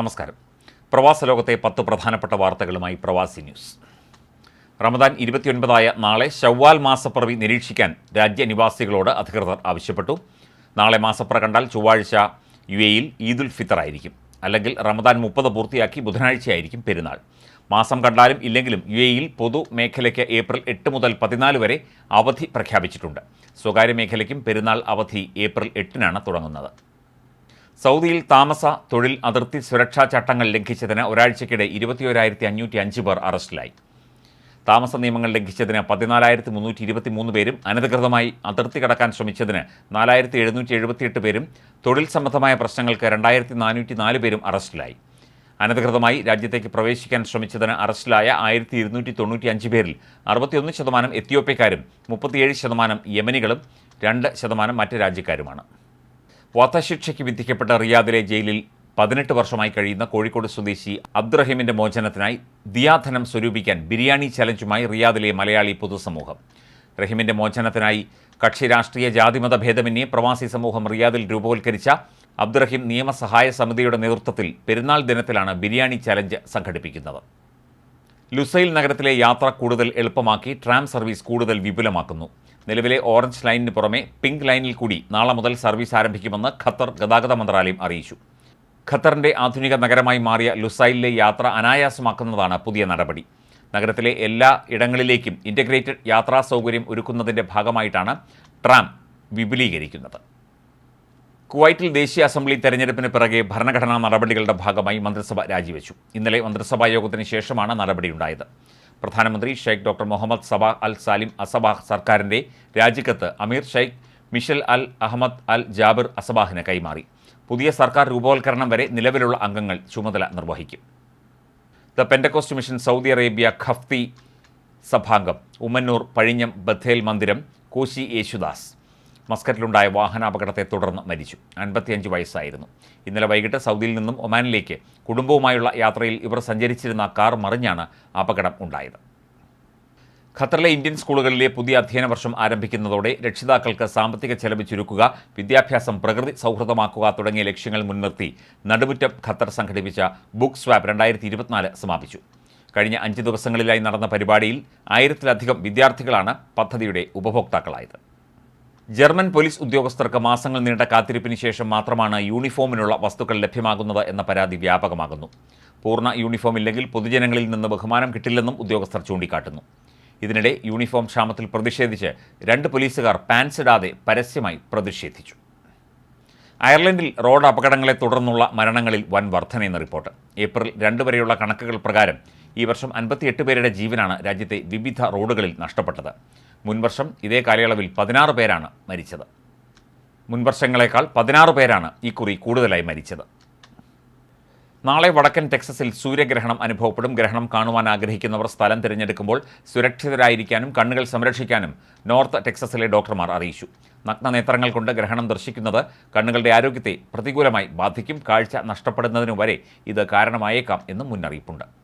നമസ്കാരം. പ്രവാസ ലോകത്തെ പത്ത് പ്രധാനപ്പെട്ട വാർത്തകളുമായി പ്രവാസി ന്യൂസ്. റമദാൻ ഇരുപത്തിയൊൻപതായ നാളെ ഷവ്വാൽ മാസപ്പിറവി നിരീക്ഷിക്കാൻ രാജ്യനിവാസികളോട് അധികൃതർ ആവശ്യപ്പെട്ടു. നാളെ മാസപ്പിറ കണ്ടാൽ ചൊവ്വാഴ്ച യു എയിൽ ഈദുൽ ഫിത്തർ ആയിരിക്കും. അല്ലെങ്കിൽ റമദാൻ മുപ്പത് പൂർത്തിയാക്കി ബുധനാഴ്ചയായിരിക്കും പെരുന്നാൾ. മാസം കണ്ടാലും ഇല്ലെങ്കിലും യു എയിൽ പൊതു മേഖലയ്ക്ക് ഏപ്രിൽ എട്ട് മുതൽ പതിനാല് വരെ അവധി പ്രഖ്യാപിച്ചിട്ടുണ്ട്. സ്വകാര്യ മേഖലയ്ക്കും പെരുന്നാൾ അവധി ഏപ്രിൽ എട്ടിനാണ് തുടങ്ങുന്നത്. സൗദിയിൽ താമസ തൊഴിൽ അതിർത്തി സുരക്ഷാ ചട്ടങ്ങൾ ലംഘിച്ചതിന് ഒരാഴ്ചയ്ക്കിടെ ഇരുപത്തിയൊരായിരത്തി അഞ്ഞൂറ്റി അഞ്ച് പേർ അറസ്റ്റിലായി. താമസ നിയമങ്ങൾ ലംഘിച്ചതിന് പതിനാലായിരത്തി മുന്നൂറ്റി ഇരുപത്തി മൂന്ന് പേരും അനധികൃതമായി അതിർത്തി കടക്കാൻ ശ്രമിച്ചതിന് നാലായിരത്തി എഴുന്നൂറ്റി എഴുപത്തിയെട്ട് പേരും തൊഴിൽ സംബന്ധമായ പ്രശ്നങ്ങൾക്ക് രണ്ടായിരത്തി നാനൂറ്റി നാല് പേരും അറസ്റ്റിലായി. അനധികൃതമായി രാജ്യത്തേക്ക് പ്രവേശിക്കാൻ ശ്രമിച്ചതിന് അറസ്റ്റിലായ ആയിരത്തി ഇരുന്നൂറ്റി തൊണ്ണൂറ്റി അഞ്ച് പേരിൽ അറുപത്തിയൊന്ന് ശതമാനം എത്യോപ്യക്കാരും മുപ്പത്തിയേഴ് ശതമാനം യമനികളും രണ്ട് ശതമാനം മറ്റ് രാജ്യക്കാരുമാണ്. വധശിക്ഷയ്ക്ക് വിധിക്കപ്പെട്ട റിയാദിലെ ജയിലിൽ പതിനെട്ട് വർഷമായി കഴിയുന്ന കോഴിക്കോട് സ്വദേശി അബ്ദുറഹീമിന്റെ മോചനത്തിനായി ദിയാധനം സ്വരൂപിക്കാൻ ബിരിയാണി ചലഞ്ചുമായി റിയാദിലെ മലയാളി പൊതുസമൂഹം. റഹീമിന്റെ മോചനത്തിനായി കക്ഷി രാഷ്ട്രീയ ജാതിമത ഭേദമന്യേ പ്രവാസി സമൂഹം റിയാദിൽ രൂപവൽക്കരിച്ച അബ്ദുറഹീം നിയമസഹായ സമിതിയുടെ നേതൃത്വത്തിൽ പെരുന്നാൾ ദിനത്തിലാണ് ബിരിയാണി ചലഞ്ച് സംഘടിപ്പിക്കുന്നത്. ലുസൈൽ നഗരത്തിലെ യാത്ര കൂടുതൽ എളുപ്പമാക്കി ട്രാം സർവീസ് കൂടുതൽ വിപുലമാക്കുന്നു. നിലവിലെ ഓറഞ്ച് ലൈനിന് പുറമെ പിങ്ക് ലൈനിൽ കൂടി നാളെ മുതൽ സർവീസ് ആരംഭിക്കുമെന്ന് ഖത്തർ ഗതാഗത മന്ത്രാലയം അറിയിച്ചു. ഖത്തറിന്റെ ആധുനിക നഗരമായി മാറിയ ലുസൈലിലെ യാത്ര അനായാസമാക്കുന്നതാണ് പുതിയ നടപടി. നഗരത്തിലെ എല്ലാ ഇടങ്ങളിലേക്കും ഇന്റഗ്രേറ്റഡ് യാത്രാ സൗകര്യം ഒരുക്കുന്നതിന്റെ ഭാഗമായിട്ടാണ് ട്രാം വിപുലീകരിക്കുന്നത്. കുവൈറ്റിൽ ദേശീയ അസംബ്ലി തെരഞ്ഞെടുപ്പിന് പിറകെ ഭരണഘടനാ നടപടികളുടെ ഭാഗമായി മന്ത്രിസഭ രാജിവെച്ചു. ഇന്നലെ മന്ത്രിസഭാ യോഗത്തിന് ശേഷമാണ് നടപടിയുണ്ടായത്. പ്രധാനമന്ത്രി Sheikh doctor Mohammad Sabah Al Salem Al Sabah സർക്കാരിന്റെ രാജിക്കത്ത് അമീർ Sheikh Mishal Al Ahmad Al Jaber അസബാഹിന് കൈമാറി. പുതിയ സർക്കാർ രൂപവൽക്കരണം വരെ നിലവിലുള്ള അംഗങ്ങൾ ചുമതല നിർവഹിക്കും. The Pentecost mission Saudi Arabia ഖഫ്തി സഭാംഗം ഉമ്മന്നൂർ പഴിഞ്ഞം ബഥേൽ മന്ദിരം കോശി യേശുദാസ്. മസ്കറ്റിലുണ്ടായ വാഹനാപകടത്തെ തുടർന്ന് മരിച്ചു. അൻപത്തിയഞ്ച് വയസ്സായിരുന്നു. ഇന്നലെ വൈകിട്ട് സൗദിയിൽ നിന്നും ഒമാനിലേക്ക് കുടുംബവുമായുള്ള യാത്രയിൽ ഇവർ സഞ്ചരിച്ചിരുന്ന കാർ മറിഞ്ഞാണ് അപകടം ഉണ്ടായത്. ഖത്തറിലെ ഇന്ത്യൻ സ്കൂളുകളിലെ പുതിയ അധ്യയന വർഷം ആരംഭിക്കുന്നതോടെ രക്ഷിതാക്കൾക്ക് സാമ്പത്തിക ചെലവ് ചുരുക്കുക വിദ്യാഭ്യാസം പ്രകൃതി സൗഹൃദമാക്കുക തുടങ്ങിയ ലക്ഷ്യങ്ങൾ മുൻനിർത്തി നടുമുറ്റം ഖത്തർ സംഘടിപ്പിച്ച ബുക്ക് സ്വാപ്പ് രണ്ടായിരത്തി ഇരുപത്തിനാല് സമാപിച്ചു. കഴിഞ്ഞ അഞ്ച് ദിവസങ്ങളിലായി നടന്ന പരിപാടിയിൽ ആയിരത്തിലധികം വിദ്യാർത്ഥികളാണ് പദ്ധതിയുടെ ഉപഭോക്താക്കളായത്. ജർമ്മൻ പോലീസ് ഉദ്യോഗസ്ഥർക്ക് മാസങ്ങൾ നീണ്ട കാത്തിരിപ്പിന് ശേഷം മാത്രമാണ് യൂണിഫോമിനുള്ള വസ്തുക്കൾ ലഭ്യമാകുന്നത് എന്ന പരാതി വ്യാപകമാകുന്നു. പൂർണ യൂണിഫോം ഇല്ലെങ്കിൽ പൊതുജനങ്ങളിൽ നിന്ന് ബഹുമാനം കിട്ടില്ലെന്നും ഉദ്യോഗസ്ഥർ ചൂണ്ടിക്കാട്ടുന്നു. ഇതിനിടെ യൂണിഫോം ക്ഷാമത്തിൽ പ്രതിഷേധിച്ച് രണ്ട് പോലീസുകാർ പാൻസ് ഇടാതെ പരസ്യമായി പ്രതിഷേധിച്ചു. അയർലൻഡിൽ റോഡ് അപകടങ്ങളെ തുടർന്നുള്ള മരണങ്ങളിൽ വൻ വർധനയെന്ന് റിപ്പോർട്ട്. ഏപ്രിൽ രണ്ട് വരെയുള്ള കണക്കുകൾ പ്രകാരം ഈ വർഷം അൻപത്തിയെട്ട് പേരുടെ ജീവനാണ് രാജ്യത്തെ വിവിധ റോഡുകളിൽ നഷ്ടപ്പെട്ടത്. മുൻവർഷം ഇതേ കാലയളവിൽ പതിനാറ് പേരാണ് മരിച്ചത്. മുൻവർഷങ്ങളെക്കാൾ പതിനാറ് പേരാണ് ഇക്കുറി കൂടുതലായി മരിച്ചത്. നാളെ വടക്കൻ ടെക്സസിൽ സൂര്യഗ്രഹണം അനുഭവപ്പെടും. ഗ്രഹണം കാണുവാൻ ആഗ്രഹിക്കുന്നവർ സ്ഥലം തിരഞ്ഞെടുക്കുമ്പോൾ സുരക്ഷിതരായിരിക്കാനും കണ്ണുകൾ സംരക്ഷിക്കാനും നോർത്ത് ടെക്സസിലെ ഡോക്ടർമാർ അറിയിച്ചു. നഗ്ന നേത്രങ്ങൾ കൊണ്ട് ഗ്രഹണം ദർശിക്കുന്നത് കണ്ണുകളുടെ ആരോഗ്യത്തെ പ്രതികൂലമായി ബാധിക്കും. കാഴ്ച നഷ്ടപ്പെടുന്നതിനു വരെ ഇത് കാരണമായേക്കാം എന്നും മുന്നറിയിപ്പുണ്ട്.